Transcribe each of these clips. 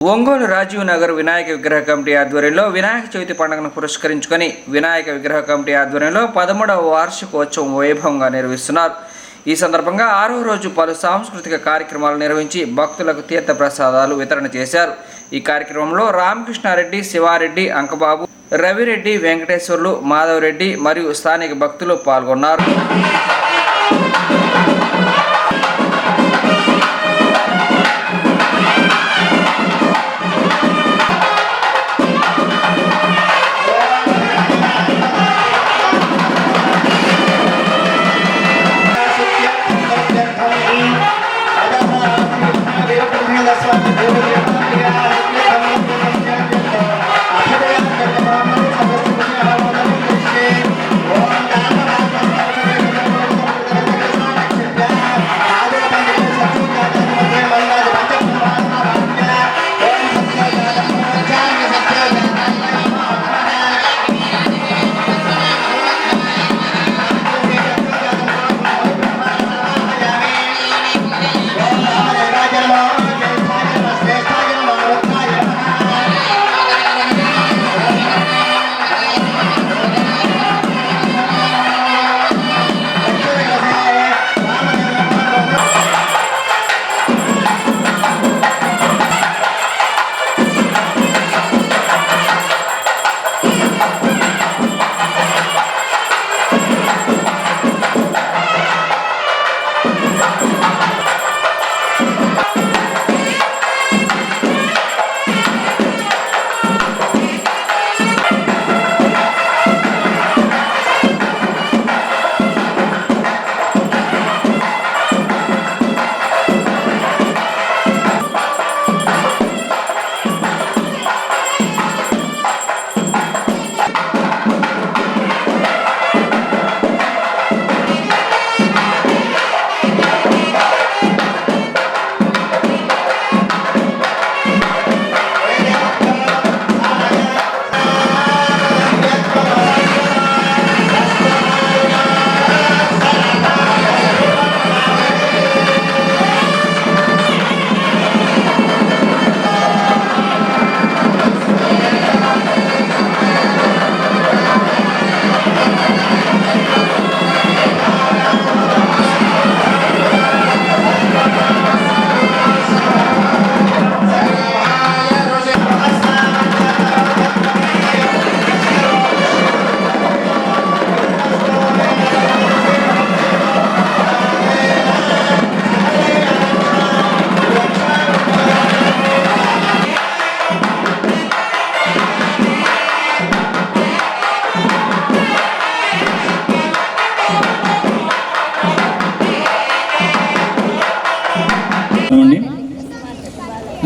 ఒంగోలు రాజీవ్ నగర్ వినాయక విగ్రహ కమిటీ ఆధ్వర్యంలో వినాయక చవితి పండుగను పురస్కరించుకొని వినాయక విగ్రహ కమిటీ ఆధ్వర్యంలో పదమూడవ వార్షికోత్సవం వైభవంగా నిర్వహిస్తున్నారు. ఈ సందర్భంగా ఆరో రోజు పలు సాంస్కృతిక కార్యక్రమాలు నిర్వహించి భక్తులకు తీర్థ ప్రసాదాలు వితరణ చేశారు. ఈ కార్యక్రమంలో రామకృష్ణారెడ్డి శివారెడ్డి అంకబాబు రవిరెడ్డి వెంకటేశ్వర్లు మాధవరెడ్డి మరియు స్థానిక భక్తులు పాల్గొన్నారు.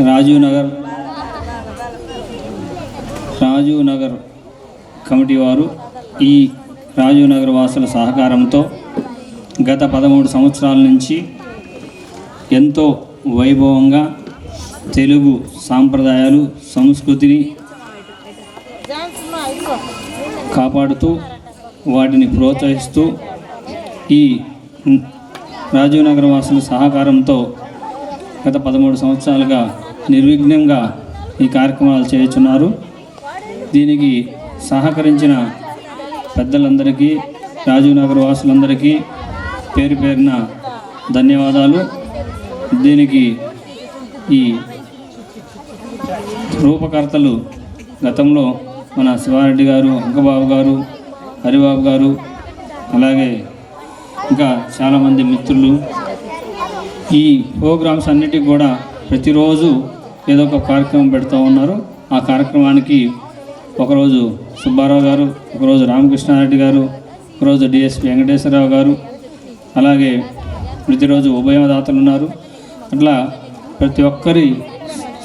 Rajiv Nagar Rajiv Nagar committee వారు ఈ రాజీవ్ నగర్ వాసుల సహకారంతో గత పదమూడు సంవత్సరాల నుంచి ఎంతో వైభవంగా తెలుగు సాంప్రదాయాలు సంస్కృతిని కాపాడుతూ వాటిని ప్రోత్సహిస్తూ ఈ రాజీవ్ నగర్ వాసుల సహకారంతో గత పదమూడు సంవత్సరాలుగా నిర్విఘ్నంగా ఈ కార్యక్రమాలు చేస్తున్నారు. దీనికి సహకరించిన పెద్దలందరికీ రాజీవ్ నగర్ వాసులందరికీ పేరు పేరున ధన్యవాదాలు. దీనికి ఈ రూపకర్తలు గతంలో మన శివారెడ్డి గారు అంకబాబు గారు హరిబాబు గారు అలాగే ఇంకా చాలామంది మిత్రులు. ఈ ప్రోగ్రామ్స్ అన్నిటికి కూడా ప్రతిరోజు ఏదో ఒక కార్యక్రమం పెడుతూ ఉన్నారు. ఆ కార్యక్రమానికి ఒకరోజు సుబ్బారావు గారు ఒకరోజు రామకృష్ణారెడ్డి గారు ఒకరోజు డిఎస్పి వెంకటేశ్వరరావు గారు అలాగే ప్రతిరోజు ఉభయదాతలు ఉన్నారు. అట్లా ప్రతి ఒక్కరి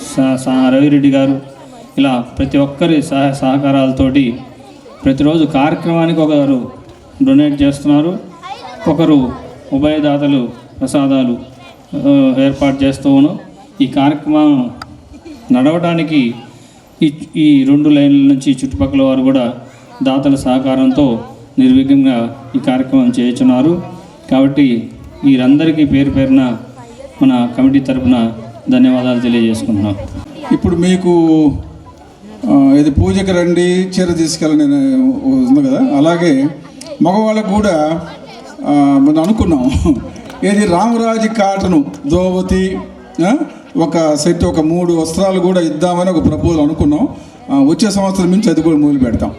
స- స- రవిరెడ్డి గారు ఇలా ప్రతి ఒక్కరి సహ సహకారాలతోటి ప్రతిరోజు కార్యక్రమానికి ఒకరు డొనేట్ చేస్తున్నారు. ఒకరు ఉభయదాతలు ప్రసాదాలు ఏర్పాటు చేస్తూ ఉన్నాం ఈ కార్యక్రమం నడవడానికి ఈ ఈ రెండు లైన్ల నుంచి చుట్టుపక్కల వారు కూడా దాతల సహకారంతో నిర్విఘ్నంగా ఈ కార్యక్రమం చేస్తున్నారు. కాబట్టి వీరందరికీ పేరు పేరున మన కమిటీ తరపున ధన్యవాదాలు తెలియజేసుకుంటున్నాం. ఇప్పుడు మీకు ఇది పూజకి రండి చీర తీసుకెళ్ళని ఉంది కదా? అలాగే మగవాళ్ళకు కూడా మనం అనుకున్నాం. ఇది రామరాజు కాటను దోవతి ఒక సెట్ ఒక మూడు వస్త్రాలు కూడా ఇద్దామని ఒక ప్రపోజల్ అనుకున్నాం. వచ్చే సంవత్సరం నుంచి అది కూడా మొదలు పెడతాం.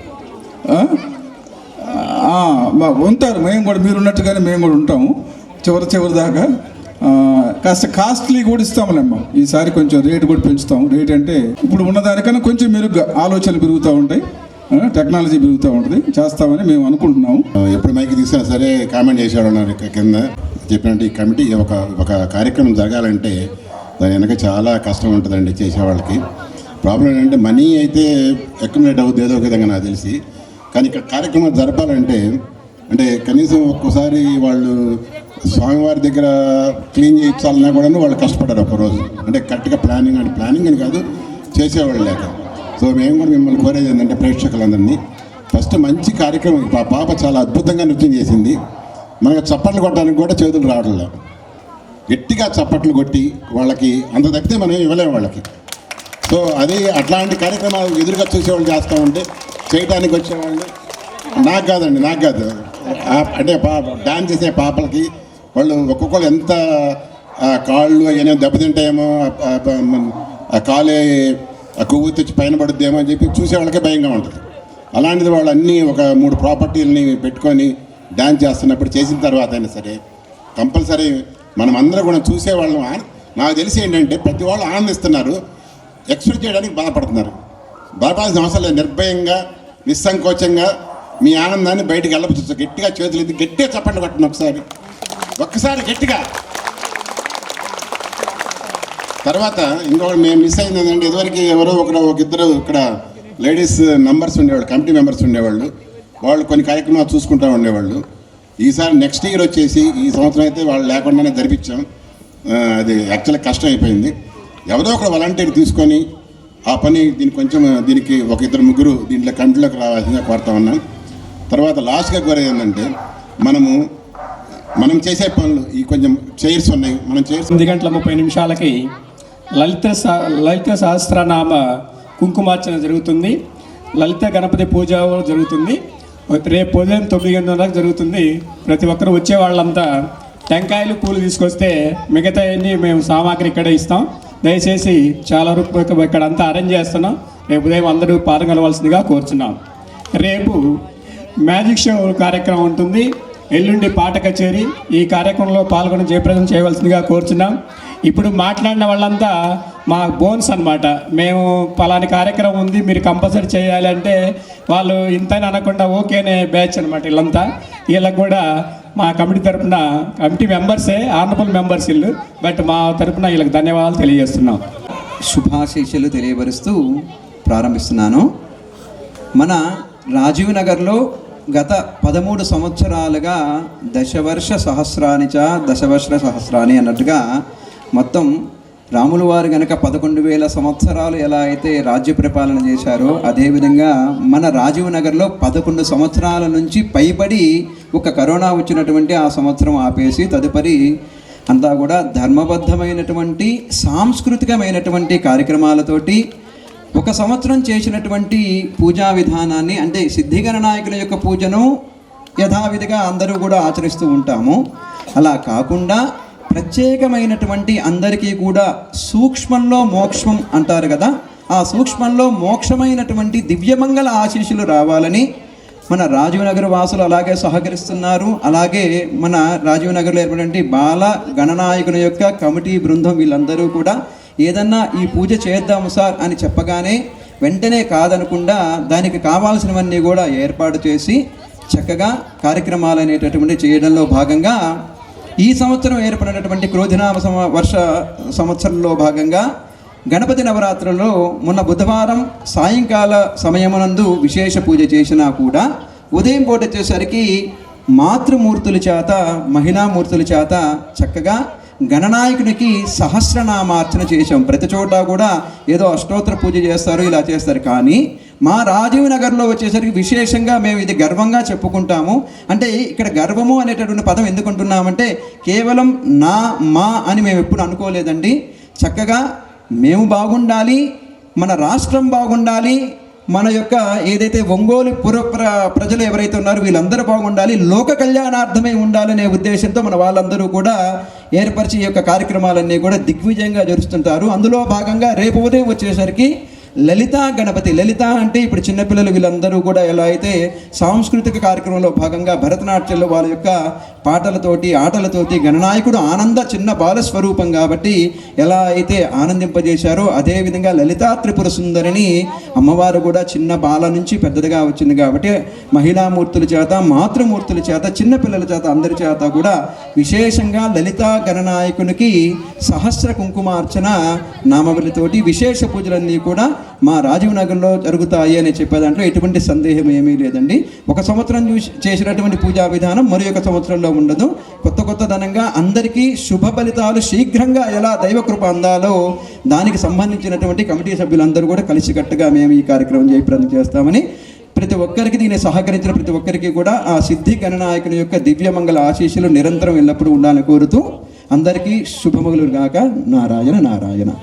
మా- ఉంటారు. మేము కూడా మీరు ఉన్నట్టుగానే మేము కూడా ఉంటాము. చివరి చివరి దాకా. కాస్త కాస్ట్లీ కూడా ఇస్తాములేమ్మా. ఈసారి కొంచెం రేటు కూడా పెంచుతాం. రేట్ అంటే ఇప్పుడు ఉన్నదానికన్నా కొంచెం మెరుగ్గా ఆలోచనలు పెరుగుతూ ఉంటాయి. టెక్నాలజీ పెరుగుతూ ఉంటుంది. చేస్తామని మేము అనుకుంటున్నాము. ఎప్పుడు మైకి తీసినా సరే కామెంట్ చేశాడు అన్నారు కింద. చెప్పినట్టు ఈ కమిటీ ఒక ఒక కార్యక్రమం జరగాలంటే దాని వెనక చాలా కష్టం ఉంటుందండి చేసేవాళ్ళకి ప్రాబ్లం ఏంటంటే మనీ అయితే అక్యుమిలేట్ అవుతుంది ఏదో ఒక విధంగా నాకు తెలిసి. కానీ ఇక్కడ కార్యక్రమాలు జరపాలంటే అంటే కనీసం ఒక్కోసారి వాళ్ళు స్వామివారి దగ్గర క్లీన్ చేయించాలన్నా కూడా వాళ్ళు కష్టపడ్డారు ఒకరోజు. అంటే కరెక్ట్గా ప్లానింగ్ అంటే ప్లానింగ్ అని కాదు చేసేవాళ్ళు లేక. సో మేము కూడా మిమ్మల్ని కోరేది ఏంటంటే ప్రేక్షకులందరినీ ఫస్ట్ మంచి కార్యక్రమం పాప చాలా అద్భుతంగా నృత్యం చేసింది. మనకు చప్పట్లు కొట్టడానికి కూడా చేతులు రావట్లేదు గట్టిగా చప్పట్లు కొట్టి వాళ్ళకి అంత తప్పితే మనం ఇవ్వలేము వాళ్ళకి. సో అది అట్లాంటి కార్యక్రమాలు ఎదురుగా చూసేవాళ్ళు చేస్తూ ఉంటే చేయడానికి వచ్చేవాళ్ళు నాకు కాదండి నాకు కాదు. అంటే పా డాన్స్ చేసే పాపలకి వాళ్ళు ఒక్కొక్కరు ఎంత కాళ్ళు అవన్నీ దెబ్బతింటాయేమో ఆ- కాలే ఆ కొవ్వు తెచ్చి పైన పడుద్దేమో అని చెప్పి చూసే వాళ్ళకే భయంగా ఉంటుంది. అలాంటిది వాళ్ళు అన్నీ ఒక మూడు ప్రాపర్టీలని పెట్టుకొని డ్యాన్స్ చేస్తున్నప్పుడు చేసిన తర్వాత అయినా సరే కంపల్సరీ మనం అందరం కూడా చూసేవాళ్ళం. నాకు తెలిసి ఏంటంటే ప్రతి వాళ్ళు ఆనందిస్తున్నారు. ఎక్స్ప్రెస్ చేయడానికి బాధపడుతున్నారు. బాధపడాల్సిన అవసరం లేదు. నిర్భయంగా నిస్సంకోచంగా మీ ఆనందాన్ని బయటకు వెళ్ళవచ్చు గట్టిగా చేతులు ఎత్తి గట్టిగా చప్పట్లు కొట్టండి ఒకసారి. ఒక్కసారి గట్టిగా. తర్వాత ఇంకొకటి మేము మిస్ అయింది ఏంటంటే ఇదివరకు ఎవరో ఒకరు ఒక ఇద్దరు ఇక్కడ లేడీస్ మెంబర్స్ ఉండేవాళ్ళు కమిటీ మెంబర్స్ ఉండేవాళ్ళు. వాళ్ళు కొన్ని కార్యక్రమాలు చూసుకుంటూ ఉండేవాళ్ళు. ఈసారి నెక్స్ట్ ఇయర్ వచ్చేసి ఈ సంవత్సరం అయితే వాళ్ళు లేకుండానే జరిపించాం. అది యాక్చువల్గా కష్టం అయిపోయింది. ఎవరో ఒక వాలంటీర్ తీసుకొని ఆ పని దీనికి కొంచెం దీనికి ఒక ఇద్దరు ముగ్గురు దీంట్లో కంట్లోకి రావాల్సిందిగా కోరుతా ఉన్నాం. తర్వాత లాస్ట్గా కోరేది ఏంటంటే మనము మనం చేసే పనులు ఈ కొంచెం చైర్స్ ఉన్నాయి. మనం చైర్స్ తొమ్మిది గంటల ముప్పై నిమిషాలకి లలిత లలిత సహస్రనామ కుంకుమార్చన జరుగుతుంది. లలిత గణపతి పూజ జరుగుతుంది. రేపు ఉదయం తొమ్మిది గంటలకు జరుగుతుంది. ప్రతి ఒక్కరు వచ్చే వాళ్ళంతా టెంకాయలు పూలు తీసుకొస్తే మిగతా అన్ని మేము సామాగ్రి ఇక్కడే ఇస్తాం. దయచేసి చాలా రూపాయలు ఇక్కడ అంతా అరేంజ్ చేస్తున్నాం. రేపు ఉదయం అందరూ పాల్గొనవలసిందిగా కోరుచున్నాం. రేపు మ్యాజిక్ షో కార్యక్రమం ఉంటుంది. ఎల్లుండి పాట కచేరీ. ఈ కార్యక్రమంలో పాల్గొని జయప్రదం చేయవలసిందిగా కోరుచున్నాం. ఇప్పుడు మాట్లాడిన వాళ్ళంతా మా బోన్స్ అన్నమాట. మేము పలాని కార్యక్రమం ఉంది మీరు కంపల్సరీ చేయాలి అంటే వాళ్ళు ఇంతని అనకుండా ఓకేనే బ్యాచ్ అనమాట వీళ్ళంతా. వీళ్ళకి కూడా మా కమిటీ తరపున కమిటీ మెంబర్సే ఆనరబుల్ మెంబర్స్ వీళ్ళు. బట్ మా తరపున వీళ్ళకి ధన్యవాదాలు తెలియజేస్తున్నాం. శుభాశీస్సులు తెలియపరుస్తూ ప్రారంభిస్తున్నాను. మన రాజీవ్ నగర్లో గత పదమూడు సంవత్సరాలుగా దశవర్ష సహస్రానిచ దశవర్ష సహస్రాని అన్నట్టుగా మొత్తం రాములు వారు గనక పదకొండు వేల సంవత్సరాలు ఎలా అయితే రాజ్య పరిపాలన చేశారో అదేవిధంగా మన రాజీవ్ నగర్లో పదకొండు సంవత్సరాల నుంచి పైబడి ఒక కరోనా వచ్చినటువంటి ఆ సంవత్సరం ఆపేసి తదుపరి అంతా కూడా ధర్మబద్ధమైనటువంటి సాంస్కృతికమైనటువంటి కార్యక్రమాలతోటి ఒక సంవత్సరం చేసినటువంటి పూజా విధానాన్ని అంటే సిద్ధిగణ నాయకుల యొక్క పూజను యథావిధిగా అందరూ కూడా ఆచరిస్తూ ఉంటాము. అలా కాకుండా ప్రత్యేకమైనటువంటి అందరికీ కూడా సూక్ష్మంలో మోక్షం అంటారు కదా ఆ సూక్ష్మంలో మోక్షమైనటువంటి దివ్యమంగళ ఆశీస్సులు రావాలని మన రాజీవ్ నగర్ వాసులు అలాగే సహకరిస్తున్నారు. అలాగే మన రాజీవ్ నగర్లో ఏర్పడినటువంటి బాల గణనాయకుని యొక్క కమిటీ బృందం వీళ్ళందరూ కూడా ఏదన్నా ఈ పూజ చేద్దాము సార్ అని చెప్పగానే వెంటనే కాదనకుండా దానికి కావాల్సినవన్నీ కూడా ఏర్పాటు చేసి చక్కగా కార్యక్రమాలు అనేటటువంటి చేయడంలో భాగంగా ఈ సంవత్సరం ఏర్పడినటువంటి క్రోధినామ సమ వర్ష సంవత్సరంలో భాగంగా గణపతి నవరాత్రులలో మొన్న బుధవారం సాయంకాల సమయమునందు విశేష పూజ చేసినా కూడా ఉదయం పూట వచ్చేసరికి మాతృమూర్తుల చేత మహిళామూర్తుల చేత చక్కగా గణనాయకునికి సహస్రనామార్చన చేశాం. ప్రతి చోట కూడా ఏదో అష్టోత్తర పూజ చేస్తారు ఇలా చేస్తారు. కానీ మా రాజీవ్ నగర్లో వచ్చేసరికి విశేషంగా మేము ఇది గర్వంగా చెప్పుకుంటాము. అంటే ఇక్కడ గర్వము అనేటటువంటి పదం ఎందుకుంటున్నామంటే కేవలం నా మా అని మేము ఎప్పుడు అనుకోలేదండి. చక్కగా మేము బాగుండాలి మన రాష్ట్రం బాగుండాలి మన యొక్క ఏదైతే ఒంగోలు పుర ప్ర- ప్రజలు ఎవరైతే ఉన్నారో వీళ్ళందరూ బాగుండాలి లోక కళ్యాణార్థమై ఉండాలనే ఉద్దేశంతో మన వాళ్ళందరూ కూడా ఏర్పరిచి ఈ యొక్క కార్యక్రమాలన్నీ కూడా దిగ్విజయంగా జరుస్తుంటారు అందులో భాగంగా రేపు ఉదయం వచ్చేసరికి లలిత గణపతి. లలిత అంటే ఇప్పుడు చిన్నపిల్లలు వీళ్ళందరూ కూడా ఎలా అయితే సాంస్కృతిక కార్యక్రమంలో భాగంగా భరతనాట్యంలో వాళ్ళ యొక్క పాటలతోటి ఆటలతోటి గణనాయకుడు ఆనంద చిన్న బాల స్వరూపం కాబట్టి ఎలా అయితే ఆనందింపజేశారో అదేవిధంగా లలితా త్రిపుర సుందరిని అమ్మవారు కూడా చిన్న బాల నుంచి పెద్దదిగా వచ్చింది కాబట్టి మహిళామూర్తుల చేత మాతృమూర్తుల చేత చిన్నపిల్లల చేత అందరి చేత కూడా విశేషంగా లలితా గణనాయకునికి సహస్ర కుంకుమార్చన నామవలితోటి విశేష పూజలన్నీ కూడా మా రాజీవ్ నగర్లో జరుగుతాయి అని చెప్పే దాంట్లో ఎటువంటి సందేహం ఏమీ లేదండి. ఒక సంవత్సరం చూసి చేసినటువంటి పూజా విధానం మరి ఒక సంవత్సరంలో ఉండదు. కొత్త కొత్త ధనంగా అందరికీ శుభ ఫలితాలు శీఘ్రంగా ఎలా దైవకృప అందాలో దానికి సంబంధించినటువంటి కమిటీ సభ్యులందరూ కూడా కలిసికట్టుగా మేము ఈ కార్యక్రమం జయప్రదం చేస్తామని ప్రతి ఒక్కరికి దీన్ని సహకరించిన ప్రతి ఒక్కరికి కూడా ఆ సిద్ధి గణనాయకుని యొక్క దివ్యమంగళ ఆశీస్సులు నిరంతరం ఎల్లప్పుడూ ఉండాలని కోరుతూ అందరికీ శుభమగులు గాక. నారాయణ నారాయణ.